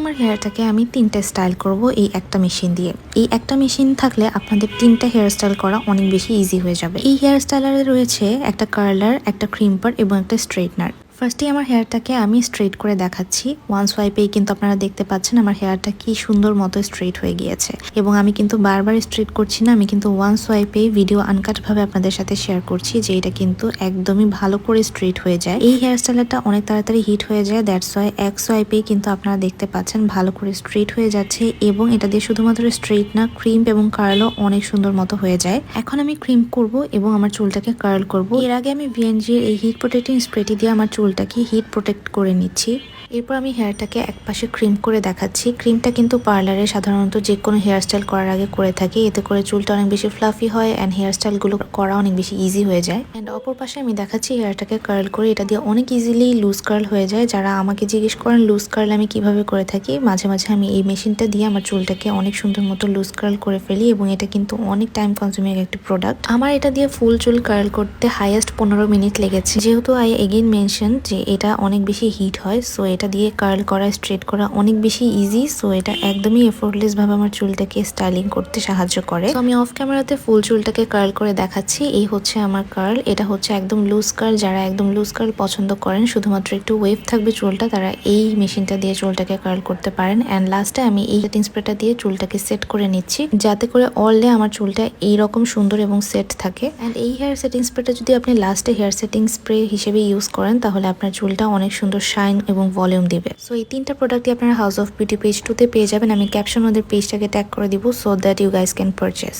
আমার হেয়ারটাকে আমি তিনটা স্টাইল করব, এই একটা মেশিন দিয়ে। এই একটা মেশিন থাকলে আপনাদের তিনটা হেয়ার স্টাইল করা অনেক বেশি ইজি হয়ে যাবে। এই হেয়ার স্টাইলারে রয়েছে একটা কার্লার একটা ক্রিম্পার এবং একটা স্ট্রেটনার ফার্স্টে আমার হেয়ারটাকে আমি স্ট্রেট করে দেখাচ্ছি। ওয়ান সোয়াইপেই কিন্তু আপনারা দেখতে পাচ্ছেন আমার হেয়ারটা কি সুন্দর মতো স্ট্রেট হয়ে গিয়েছে। এবং আমি কিন্তু বারবার স্ট্রেট করছি না, আমি কিন্তু ওয়ান সোয়াইপেই ভিডিও আনকাট ভাবে আপনাদের সাথে শেয়ার করছি যে এটা কিন্তু একদমই ভালো করে স্ট্রেট হয়ে যায়। এই হেয়ার স্টাইলটা অনেক তাড়াতাড়ি হিট হয়ে যায় দ্যাটস ওয়াই এক সোয়াইপেই কিন্তু আপনারা দেখতে পাচ্ছেন ভালো করে স্ট্রেট হয়ে যাচ্ছে এবং এটা দিয়ে শুধুমাত্র স্ট্রেট না ক্রিম এবং কার্লও অনেক সুন্দর মতো হয়ে যায়। এখন আমি ক্রিম করব এবং আমার চুলটাকে কার্ল করব। এর আগে আমি ভিএনজির এই হিট প্রোটেক্টিং স্প্রেটি দিয়ে আমার চুলটাকে হিট প্রোটেক্ট করে নিচ্ছি। এরপর আমি হেয়ারটাকে একপাশে ক্রিম করে দেখাচ্ছি। ক্রিমটা কিন্তু পার্লারে সাধারণত যে কোনো হেয়ার স্টাইল করার আগে করে থাকি। এতে করে চুলটা অনেক বেশি ফ্লাফি হয় অ্যান্ড হেয়ার স্টাইলগুলো করা অনেক বেশি ইজি হয়ে যায়। অ্যান্ড অপর পাশে আমি দেখাচ্ছি হেয়ারটাকে কার্ল করে। এটা দিয়ে অনেক ইজিলি লুজ কার্ল হয়ে যায়। যারা আমাকে জিজ্ঞেস করেন লুজ কার্ল আমি কীভাবে করে থাকি? মাঝে মাঝে আমি এই মেশিনটা দিয়ে আমার চুলটাকে অনেক সুন্দর মতো লুজ কার্ল করে ফেলি এবং এটা কিন্তু অনেক টাইম কনজিউমিং একটি প্রোডাক্ট আমার এটা দিয়ে ফুল চুল কার্ল করতে হাইয়েস্ট পনেরো মিনিট লেগেছে। যেহেতু আই এগেইন মেনশন যে এটা অনেক বেশি হিট হয় সো এটা দিয়ে কার্ল করা স্ট্রেট করা অনেক বেশি ইজি সো এটা একদমই এফোর্টলেস ভাবে আমার চুলটাকে স্টাইলিং করতে সাহায্য করে। আমি অফ ক্যামেরাতে ফুল চুলটাকে কার্ল করে দেখাচ্ছি, এই হচ্ছে আমার কার্ল এটা হচ্ছে একদম লুজ কার্ল যারা একদম লুজ কার্ল পছন্দ করেন, শুধুমাত্র একটু ওয়েভ থাকবে চুলটা, তারা এই মেশিনটা দিয়ে চুলটাকে কার্ল করতে পারেন। অ্যান্ড লাস্টে আমি এই সেটিং স্প্রেটা দিয়ে চুলটাকে সেট করে নিচ্ছি, যাতে করে অল ডে আমার চুলটা এইরকম সুন্দর এবং সেট থাকে। অ্যান্ড এই হেয়ার সেটিং স্প্রেটা যদি আপনি লাস্টে হেয়ার সেটিং স্প্রে হিসেবে ইউজ করেন তাহলে আপনার চুলটা অনেক সুন্দর শাইন এবং ভলিউম দিবে। সো এই তিনটা প্রোডাক্টই আপনারা হাউস অফ বিউটি পেজ টুতে পেয়ে যাবেন। আমি ক্যাপশন ওদের পেজটাকে ট্যাগ করে দিব so that you guys can purchase